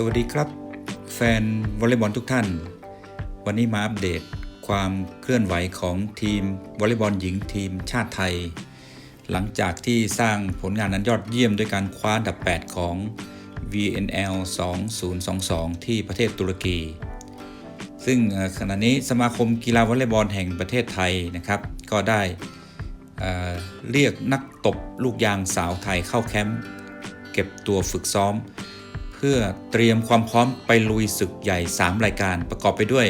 สวัสดีครับ แฟนวอลเลย์บอลทุกท่าน วันนี้มาอัปเดตความเคลื่อนไหวของทีมวอลเลย์บอลหญิงทีมชาติไทย หลังจากที่สร้างผลงานนั้นยอดเยี่ยมด้วยการคว้าอันดับ 8 ของ VNL 2022 ที่ประเทศตุรกี ซึ่งขณะนี้สมาคมกีฬาวอลเลย์บอลแห่งประเทศไทยนะครับ ก็ได้เอ่อเรียกนักตบลูกยางสาวไทยเข้าแคมป์เก็บตัวฝึกซ้อม พื่อเตรียมความพร้อมไปลุยศึกใหญ่ 3 รายการประกอบไปด้วย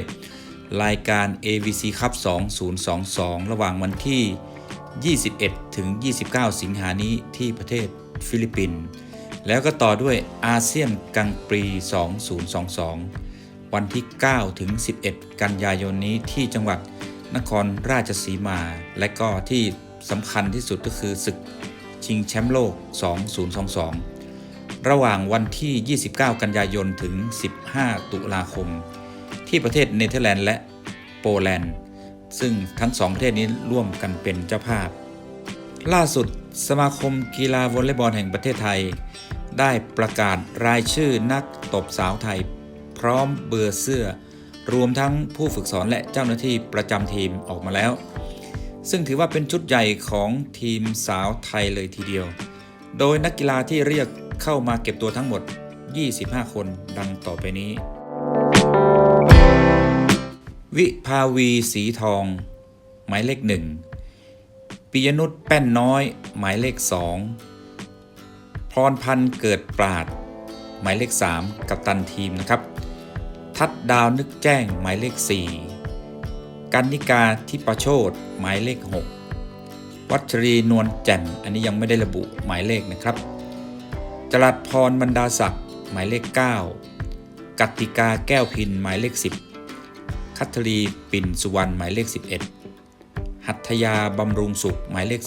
รายการ AVC Cup 2022 ระหว่างวันที่ 21 ถึง 29 สิงหานี้ที่ประเทศฟิลิปปินส์แล้วก็ต่อด้วยอาเซียนกังปรี 2022 วันที่ 9 ถึง 11 กันยายนนี้ที่จังหวัดนครราชสีมา และก็ที่สำคัญที่สุดก็คือศึกชิงแชมป์โลก 2022 ระหว่างวันที่ 29 กันยายนถึง 15 ตุลาคม ที่ประเทศเนเธอร์แลนด์และโปแลนด์ ซึ่งทั้งสองประเทศนี้ร่วมกันเป็นเจ้าภาพ ล่าสุดสมาคมกีฬาวอลเลย์บอลแห่งประเทศไทย ได้ประกาศรายชื่อนักตบสาวไทย พร้อมเบอร์เสื้อ รวมทั้งผู้ฝึกสอนและเจ้าหน้าที่ประจำทีมออกมาแล้ว ซึ่งถือว่าเป็นชุดใหญ่ของทีมสาวไทยเลยทีเดียว โดยนักกีฬาที่เรียก เข้ามาเก็บตัวทั้งหมด 25 คนดังต่อไปนี้ วิภาวีสีทอง หมายเลขหนึ่งปิยนุชแป้นน้อย หมายเลขสองพรพันธ์เกิดปราด หมายเลขสามกับตันทีมนะครับ ทัดดาวนึกแจ้งหมายเลขสี่กันนิกาทิปโชตหมายเลขหกวัชรีนวลแจ่มอันนี้ยังไม่ได้ระบุหมายเลขนะครับ จรัสพรบรรดาศักดิ์หมายเลข 9 กัตติกาแก้วพินหมายเลข 10 คัทรีปิ่นสุวรรณหมายเลข 11 หัตถยาบำรุงสุขหมายเลข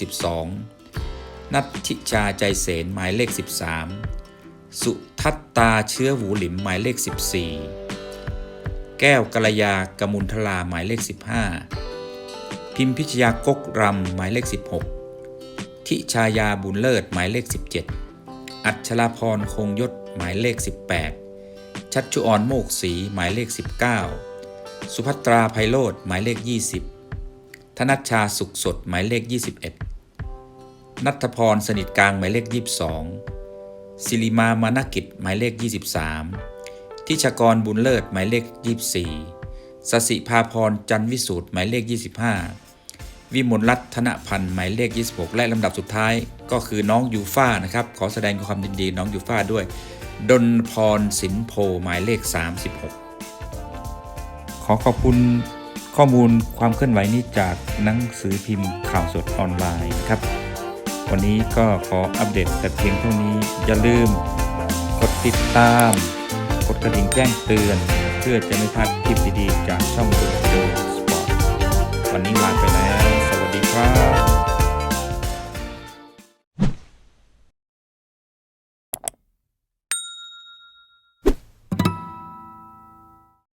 12 นัทธิชาใจเสนหมายเลข 13 สุทัตตาเชื้อหูหลิมหมายเลข 14 แก้วกัลยากมุลทลาหมายเลข 15 พิมพิชยากกรำหมายเลข 16 ทิชายาบุญเลิศหมายเลข 17 อัชราพรคงยศหมายเลข 18 ชัชชุออนโมกศรีหมายเลข 19 สุภัตราไพโรธหมายเลข 20 ธนัชชาสุขสดหมายเลข 21 นัทพรสนิทกลางหมายเลข 22 ศิริมามานกิจหมายเลข 23 ทิชกรบุญเลิศหมายเลข 24สสิภาพรจันวิสูตรหมายเลข 25 วิมลรัตน์ธนพันธ์หมายเลข 26 และลำดับสุดท้ายก็คือน้องยูฟ่านะครับ ขอแสดงความยินดีน้องยูฟ่าด้วย ดนพรสินโพหมายเลข 36 ขอขอบคุณข้อมูลความเคลื่อนไหวนี้จากหนังสือพิมพ์ข่าวสดออนไลน์ครับ วันนี้ก็ขออัปเดตแต่เพียงเท่านี้อย่าลืม กดติดตาม กดกระดิ่งแจ้งเตือน เพื่อจะไม่พลาดคลิปดีๆจากช่องดู